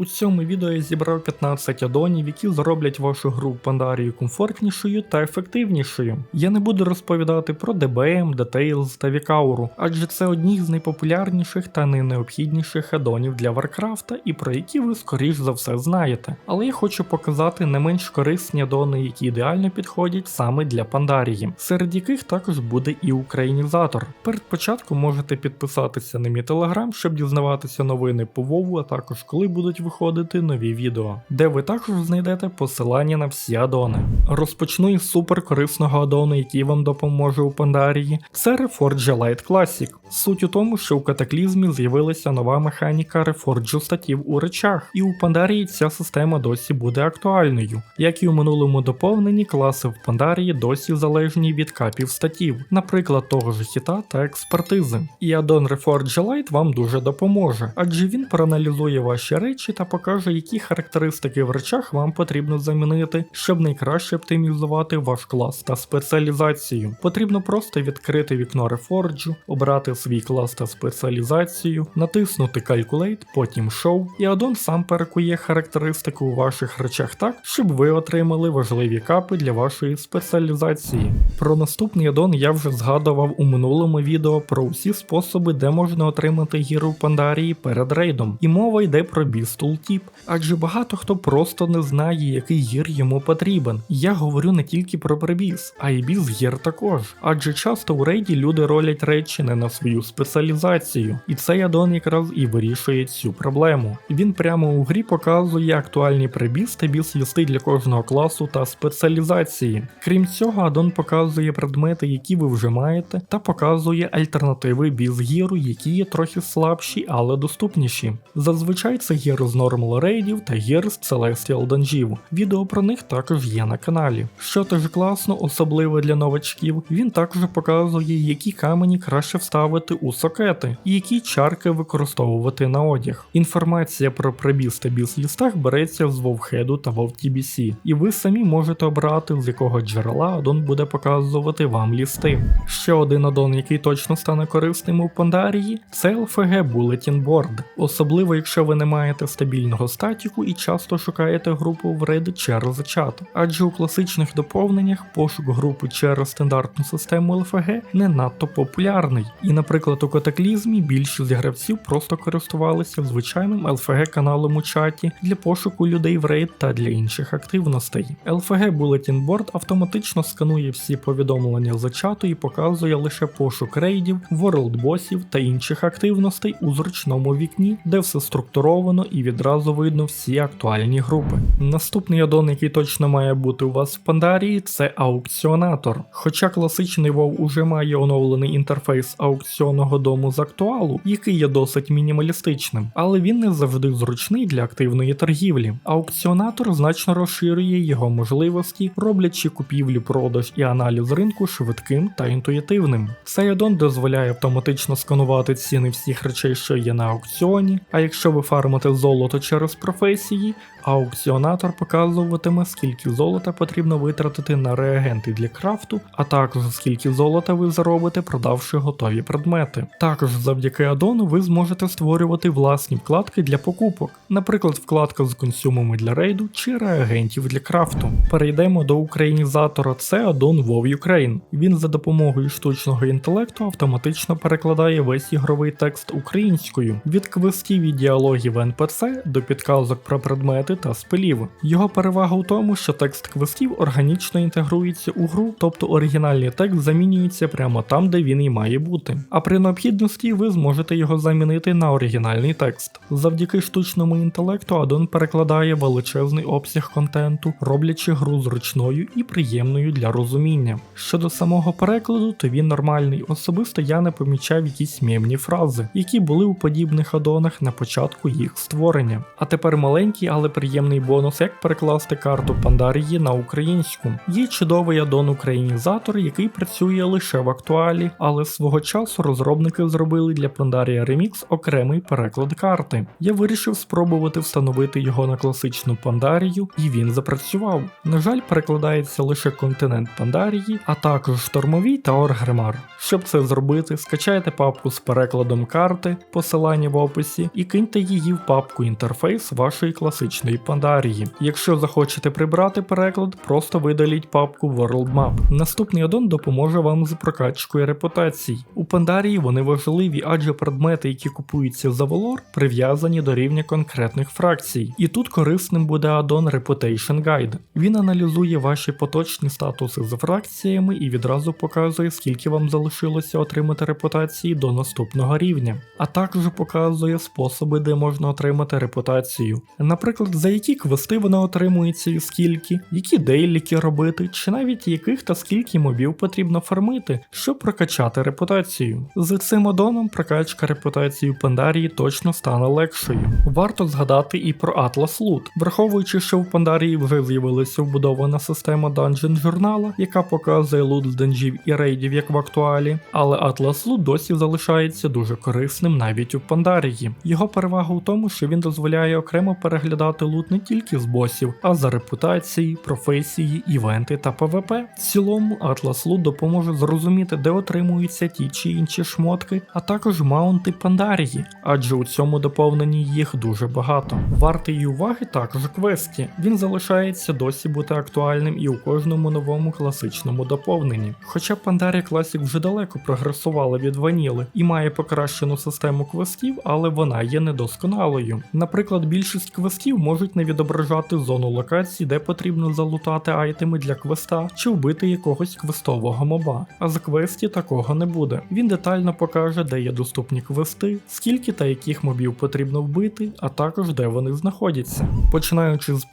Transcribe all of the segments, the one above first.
У цьому відео я зібрав 15 адонів, які зроблять вашу гру Пандарію комфортнішою та ефективнішою. Я не буду розповідати про DBM, Details та Вікауру, адже це одні з найпопулярніших та найнеобхідніших адонів для Варкрафта і про які ви скоріш за все знаєте. Але я хочу показати не менш корисні адони, які ідеально підходять саме для Пандарії, серед яких також буде і українізатор. Перед початком можете підписатися на мій телеграм, щоб дізнаватися новини по Вову, а також коли будуть виходити нові відео, де ви також знайдете посилання на всі адони. Розпочну із супер корисного адону, який вам допоможе у Пандарії. Це Reforge Light Classic. Суть у тому, що у катаклізмі з'явилася нова механіка рефорджу статів у речах, і у Пандарії ця система досі буде актуальною. Як і у минулому доповненні, класи в Пандарії досі залежні від капів статів, наприклад, того ж хіта та експертизи. І адон Reforge Light вам дуже допоможе, адже він проаналізує ваші речі покаже, які характеристики в речах вам потрібно замінити, щоб найкраще оптимізувати ваш клас та спеціалізацію. Потрібно просто відкрити вікно Reforge, обрати свій клас та спеціалізацію, натиснути Calculate, потім Show, і аддон сам перекує характеристики у ваших речах так, щоб ви отримали важливі капи для вашої спеціалізації. Про наступний аддон я вже згадував у минулому відео про усі способи, де можна отримати гіру Пандарії перед рейдом. І мова йде про Beast Tooltip, адже багато хто просто не знає, який гір йому потрібен. Я говорю не тільки про прибіз, а й біз гір також. Адже часто у рейді люди ролять речі не на свою спеціалізацію, і цей аддон якраз і вирішує цю проблему. Він прямо у грі показує актуальні прибіз та біз листи для кожного класу та спеціалізації. Крім цього, аддон показує предмети, які ви вже маєте, та показує альтернативи біз гіру, які є трохи слабші, але доступніші. Зазвичай це гір нормал рейдів та з Celestial данжів. Відео про них також є на каналі. Що теж класно, особливо для новачків, він також показує, які камені краще вставити у сокети і які чарки використовувати на одяг. Інформація про прибіз та біз лістах береться з Вовхеду та WovTBC, і ви самі можете обрати, з якого джерела аддон буде показувати вам лісти. Ще один аддон, який точно стане корисним у Пандарії, це LFG Bulletin Board. Особливо, якщо ви не маєте стабільного статіку і часто шукаєте групу в Reddit через чат. Адже у класичних доповненнях пошук групи через стандартну систему LFG не надто популярний. І, наприклад, у катаклізмі більшість гравців просто користувалися звичайним LFG каналом у чаті для пошуку людей в рейд та для інших активностей. LFG Bulletin Board автоматично сканує всі повідомлення за чату і показує лише пошук рейдів, world босів та інших активностей у зручному вікні, де все структуровано і відразу видно всі актуальні групи. Наступний аддон, який точно має бути у вас в Пандарії, це аукціонатор. Хоча класичний WoW уже має оновлений інтерфейс аукціонного дому з актуалу, який є досить мінімалістичним, але він не завжди зручний для активної торгівлі. Аукціонатор значно розширює його можливості, роблячи купівлю, продаж і аналіз ринку швидким та інтуїтивним. Цей аддон дозволяє автоматично сканувати ціни всіх речей, що є на аукціоні. А якщо ви фармите золото через професії, аукціонатор показуватиме, скільки золота потрібно витратити на реагенти для крафту, а також скільки золота ви заробите, продавши готові предмети. Також завдяки аддону ви зможете створювати власні вкладки для покупок, наприклад, вкладка з консюмами для рейду чи реагентів для крафту. Перейдемо до українізатора. Це аддон WoW Ukraine. Він за допомогою штучного інтелекту автоматично перекладає весь ігровий текст українською від квестів і діалогів NPC до підказок про предмети та спелів. Його перевага у тому, що текст квестів органічно інтегрується у гру, тобто оригінальний текст замінюється прямо там, де він і має бути. А при необхідності ви зможете його замінити на оригінальний текст. Завдяки штучному інтелекту Адон перекладає величезний обсяг контенту, роблячи гру зручною і приємною для розуміння. Щодо самого перекладу, то він нормальний. Особисто я не помічав якісь мємні фрази, які були у подібних адонах на початку їх створення. А тепер маленький, але приємний бонус, як перекласти карту Пандарії на українську. Є чудовий аддон українізатор, який працює лише в актуалі, але свого часу розробники зробили для Pandaria Remix окремий переклад карти. Я вирішив спробувати встановити його на класичну Пандарію, і він запрацював. На жаль, перекладається лише континент Пандарії, а також штормовий та Оргремар. Щоб це зробити, скачайте папку з перекладом карти, посилання в описі, і киньте її в папку інтерфейс вашої класичної Пандарії. Якщо захочете прибрати переклад, просто видаліть папку World Map. Наступний аддон допоможе вам з прокачкою репутацій. У Пандарії вони важливі, адже предмети, які купуються за Valor, прив'язані до рівня конкретних фракцій. І тут корисним буде аддон Reputation Guide. Він аналізує ваші поточні статуси з фракціями і відразу показує, скільки вам залишилося отримати репутації до наступного рівня, а також показує способи, де можна отримати репутацію. Наприклад, за які квести вона отримується і скільки, які дейліки робити, чи навіть яких та скільки мобів потрібно фармити, щоб прокачати репутацію. З цим адоном прокачка репутації в Пандарії точно стане легшою. Варто згадати і про Atlas Loot. Враховуючи, що в Пандарії вже з'явилася вбудована система Dungeon журнала, яка показує лут з данжів і рейдів як в актуалі, але Atlas Loot досі залишається дуже корисним навіть у Пандарії. Його перевага у тому, що він дозволяє окремо переглядати лут не тільки з босів, а за репутації, професії, івенти та ПВП. В цілому Atlas Loot допоможе зрозуміти, де отримуються ті чи інші шмотки, а також маунти Пандарії, адже у цьому доповненні їх дуже багато. Вартий уваги також квесті. Він залишається досі бути актуальним і у кожному новому класичному доповненні. Хоча Pandaria Classic вже далеко прогресувала від ваніли і має покращену систему квестів, але вона є недосконалою. Наприклад, більшість квестів можуть не відображати зону локації, де потрібно залутати айтеми для квеста чи вбити якогось квестового моба. А з квесті такого не буде. Він детально покаже, де є доступні квести, скільки та яких мобів потрібно вбити, а також де вони знаходяться. Починаючи з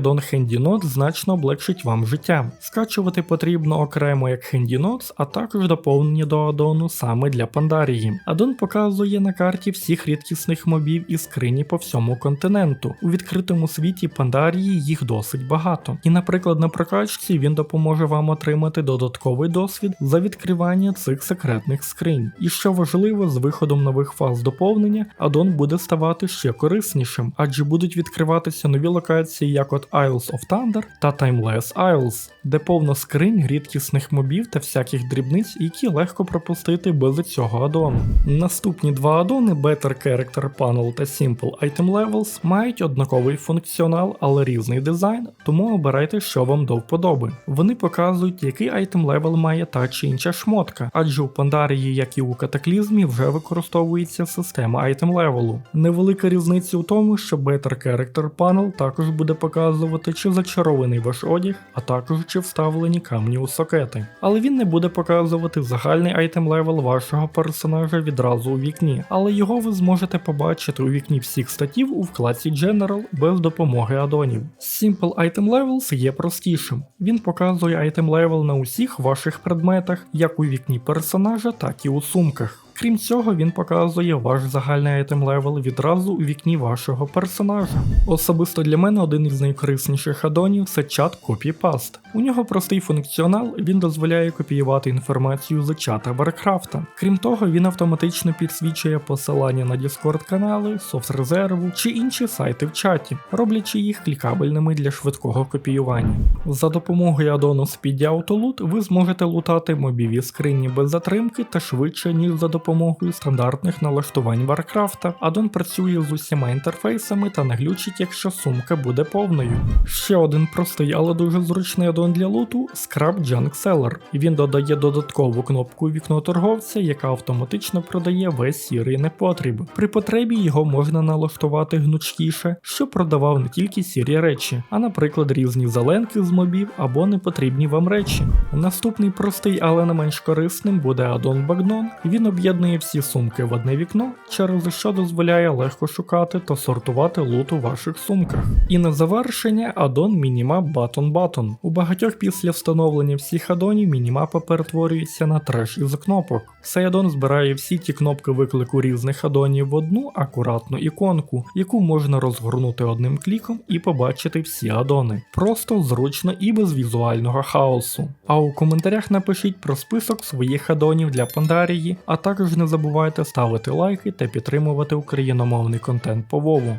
Don Handy Notes значно облегшить вам життя. Скачувати потрібно окремо як Notes, а також доповнення до адону саме для Пандарії. Адон показує на карті всіх рідкісних мобів і скрині по всьому континенту. У відкритому світі Пандарії їх досить багато. І, наприклад, на прокачці він допоможе вам отримати додатковий досвід за відкривання цих секретних скринь. І що важливо, з виходом нових фаз доповнення, адон буде ставати ще кориснішим, адже будуть відкриватися нові локації, як от Isles of Thunder та Timeless Isles, де повно скринь, рідкісних мобів та всяких дрібниць, які легко пропустити без цього адону. Наступні два адони Better Character Panel та Simple Item Levels мають однаковий функціонал, але різний дизайн, тому обирайте, що вам до вподоби. Вони показують, який айтем левел має та чи інша шмотка, адже у Пандарії, як і у катаклізмі, вже використовується система айтем левелу. Невелика різниця у тому, що Better Character Panel також буде показувати, чи зачарований ваш одяг, а також чи вставлені камні у сокети. Але він не буде показувати загальний айтем левел вашого персонажа відразу у вікні, але його ви зможете побачити у вікні всіх статів у вкладці General без допомоги адонів. Simple Item Levels є простішим. Він показує item level на усіх ваших предметах, як у вікні персонажа, так і у сумках. Крім цього, він показує ваш загальний айтем левел відразу у вікні вашого персонажа. Особисто для мене один із найкорисніших адонів це чат Copy-Paste. У нього простий функціонал, він дозволяє копіювати інформацію з чата Варкрафта. Крім того, він автоматично підсвічує посилання на Discord канали, софт резерву чи інші сайти в чаті, роблячи їх клікабельними для швидкого копіювання. За допомогою адону Speedy Autoloot ви зможете лутати мобіві скрині без затримки та швидше, ніж за допомогою стандартних налаштувань Варкрафта. Адон працює з усіма інтерфейсами та не глючить, якщо сумка буде повною. Ще один простий, але дуже зручний адон для луту Scrap Junk Seller. Він додає додаткову кнопку вікно торговця, яка автоматично продає весь сірий непотріб. При потребі його можна налаштувати гнучкіше, щоб продавав не тільки сірі речі, а наприклад різні зеленки з мобів або непотрібні вам речі. Наступний простий, але не менш корисним буде адон Bagnon. Він об'єднує об'єднує всі сумки в одне вікно, через що дозволяє легко шукати та сортувати лут у ваших сумках. І на завершення аддон Minimap Button Button. У багатьох після встановлення всіх аддонів мінімапа перетворюється на треш із кнопок. Цей аддон збирає всі ті кнопки виклику різних аддонів в одну акуратну іконку, яку можна розгорнути одним кліком і побачити всі аддони. Просто зручно і без візуального хаосу. А у коментарях напишіть про список своїх аддонів для Пандарії, а також не забувайте ставити лайки та підтримувати україномовний контент по Вову.